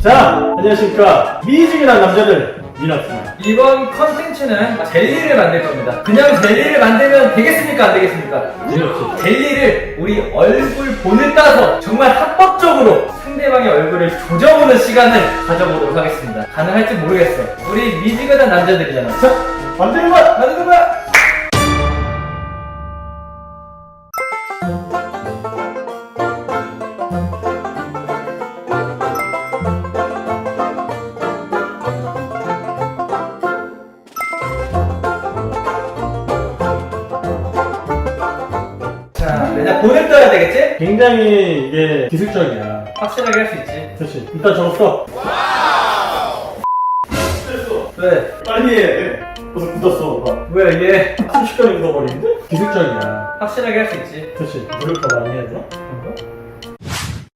자, 안녕하십니까. 미지근한 남자들, 미나입니다. 이번 컨텐츠는 젤리를 만들 겁니다. 그냥 젤리를 만들면 되겠습니까? 안 되겠습니까? 그렇죠. 젤리를 우리 얼굴 본을 따서 정말 합법적으로 상대방의 얼굴을 조져보는 시간을 가져보도록 하겠습니다. 가능할지 모르겠어. 우리 미지근한 남자들이잖아. 자, 만드는 거야! 만드는 거야! 일단 본을 떠야 되겠지? 굉장히 이게 기술적이야. 확실하게 할 수 있지. 그렇지. 일단 적었어. 왜? 빨리 해. 벌써 굳었어. 봐. 왜 이게 순식간에 굳어버리는데? 기술적이야. 확실하게 할 수 있지? 그렇지. 노력 더 많이 해야 돼.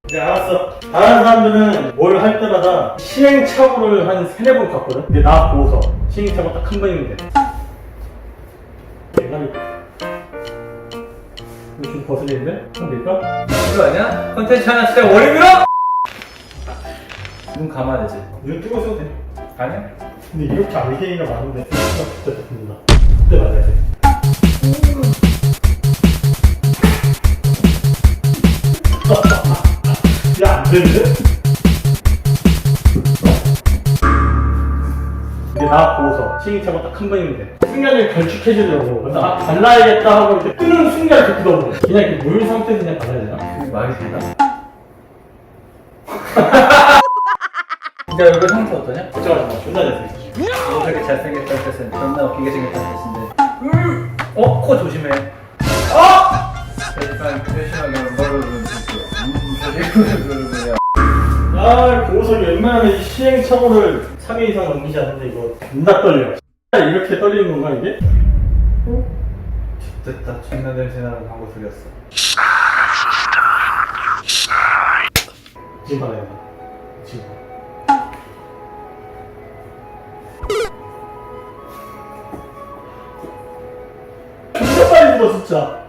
이제 알았어. 다른 사람들은 뭘 할 때마다 시행착오를 한 세네 번 갔거든? 근데 나 보고서 시행착오 딱 한 번이면 돼. 대가리. 이거 좀 거슬리는데? 그럼 될까? 이거 아니야? 컨텐츠 하나 진짜 월요일이야? 눈 감아야 되지. 눈 뜨고 써도 돼. 아니야? 근데 이렇게 알갱이가 많은데 생각보다 진짜 됩니다. 그때 맞아야 돼. 야, 안 되는데? 나 보고서 시행착오 딱 한 번이면 돼. 생각을 결축해주려고 나 발라야겠다 하고 이렇게 뜨는 순간 이렇게 굳어버려. 그냥 이렇게 물 상태에서 그냥 발라야 되나? 그게 말이 되나? 진짜 얼굴 상태 어떠냐? 걱정하지 마. 존나 잘생겼어. 이렇게 잘생겼다는 뜻은 존나 웃기게 생겼다는 뜻인데 어? 코 조심해 어! 일단 조심하게 뭐를 음, 아, 보석이 웬만하면 이 시행착오를 3회 이상 넘기지 않는데 이거 존나 떨려. 이렇게 떨리는 건가, 이게? 됐다 존나 냄새나는 광고 들렸어 지금 받아야 돼. 지금. 진짜 빨리 묻어, 진짜.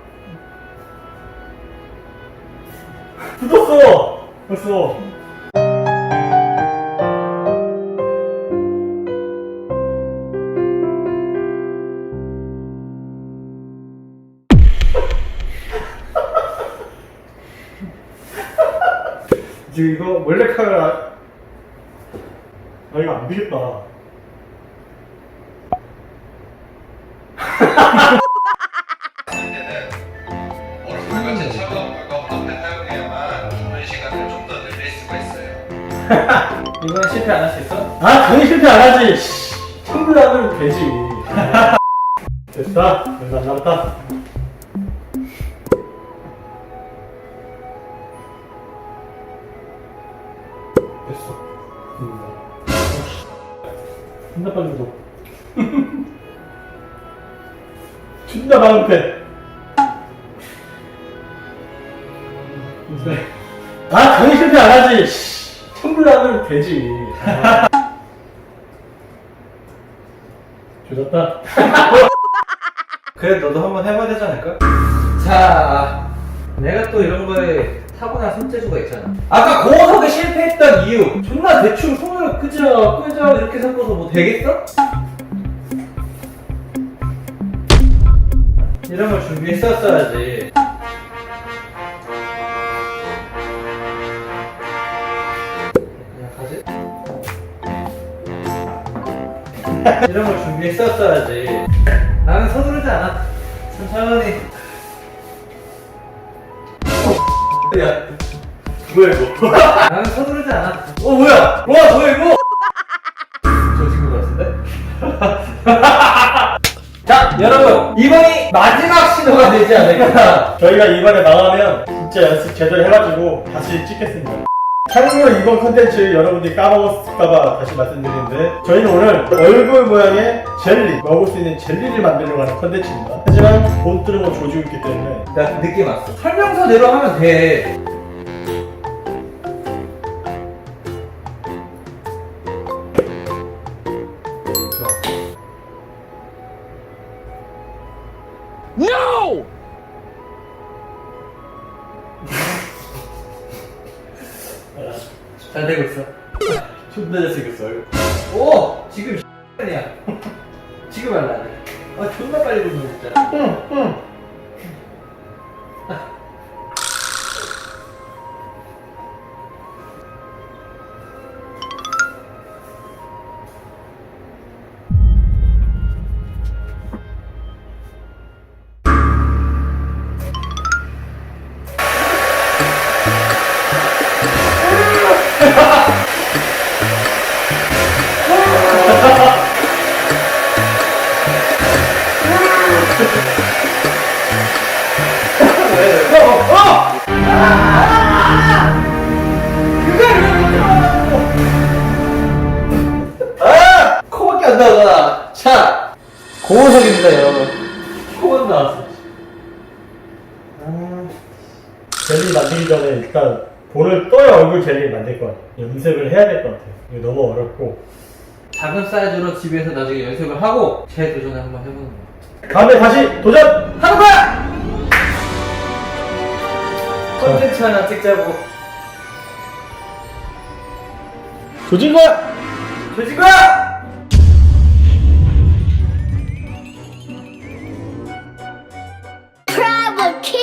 묻었어! 벌써. 지금 이거 몰래카메라 아, 이거 안 되겠다. 얼굴과 제 차가 물과 화합에 사용해야만 주는 시간을 좀 더 늘릴 수가 있어요. 이번엔 실패 안 할 수 있어? 아, 당연히 실패 안 하지. 씨. 청구라면 되지. 됐다. 됐다. 안 남았다. 됐어. 음. 존나 빨리 묻어. 존나 방패. 네. 아, 당연히 실패 안 하지. 씨. 청구라면 되지. 조졌다. 그래 너도 한번 해봐야 되지 않을까? 자 내가 또 이런 거에 타고난 손재주가 있잖아. 아까 고석에 실패했던 이유. 존나 대충 손으로 끄적 끄적 이렇게 섞어서 뭐 되겠어? 이런 걸 준비했었어야지. 그냥 가지? 이런 걸 준비했었어야지. 나는 서두르지 않아 천천히 야 뭐야, 이거? 나는 서두르지 않아 어 뭐야 와 뭐야 이거 저 친구 같은데? 자 여러분 이번이 마지막 신호가 되지 않을까 저희가 이번에 나가면 진짜 연습 제대로 해가지고 다시 찍겠습니다. 참고로 이번 컨텐츠 여러분들이 까먹었을까봐 다시 말씀드리는데 저희는 오늘 얼굴 모양의 젤리 먹을 수 있는 젤리를 만들려고 하는 컨텐츠입니다. 하지만 돈 뜨는 건 조지고 있기 때문에 나 느낌 왔어. 설명서대로 하면 돼 잘 되고 있어 존나 잘생겼어. 오! 지금 X야. 지금 할라. 아, 존나 빨리 보는 진짜. 응, 응. 젤리 만들기 전에 일단 돈을 떠야 얼굴 젤리 만들 것 같아. 연습을 해야 될 것 같아. 이거 너무 어렵고. 작은 사이즈로 집에서 나중에 연습을 하고 재도전을 한번 해보는 거야. 다음에 다시 도전! 하는 거야! 컨텐츠 하나 찍자고. 조진 거야! 조진 거야! Travel King.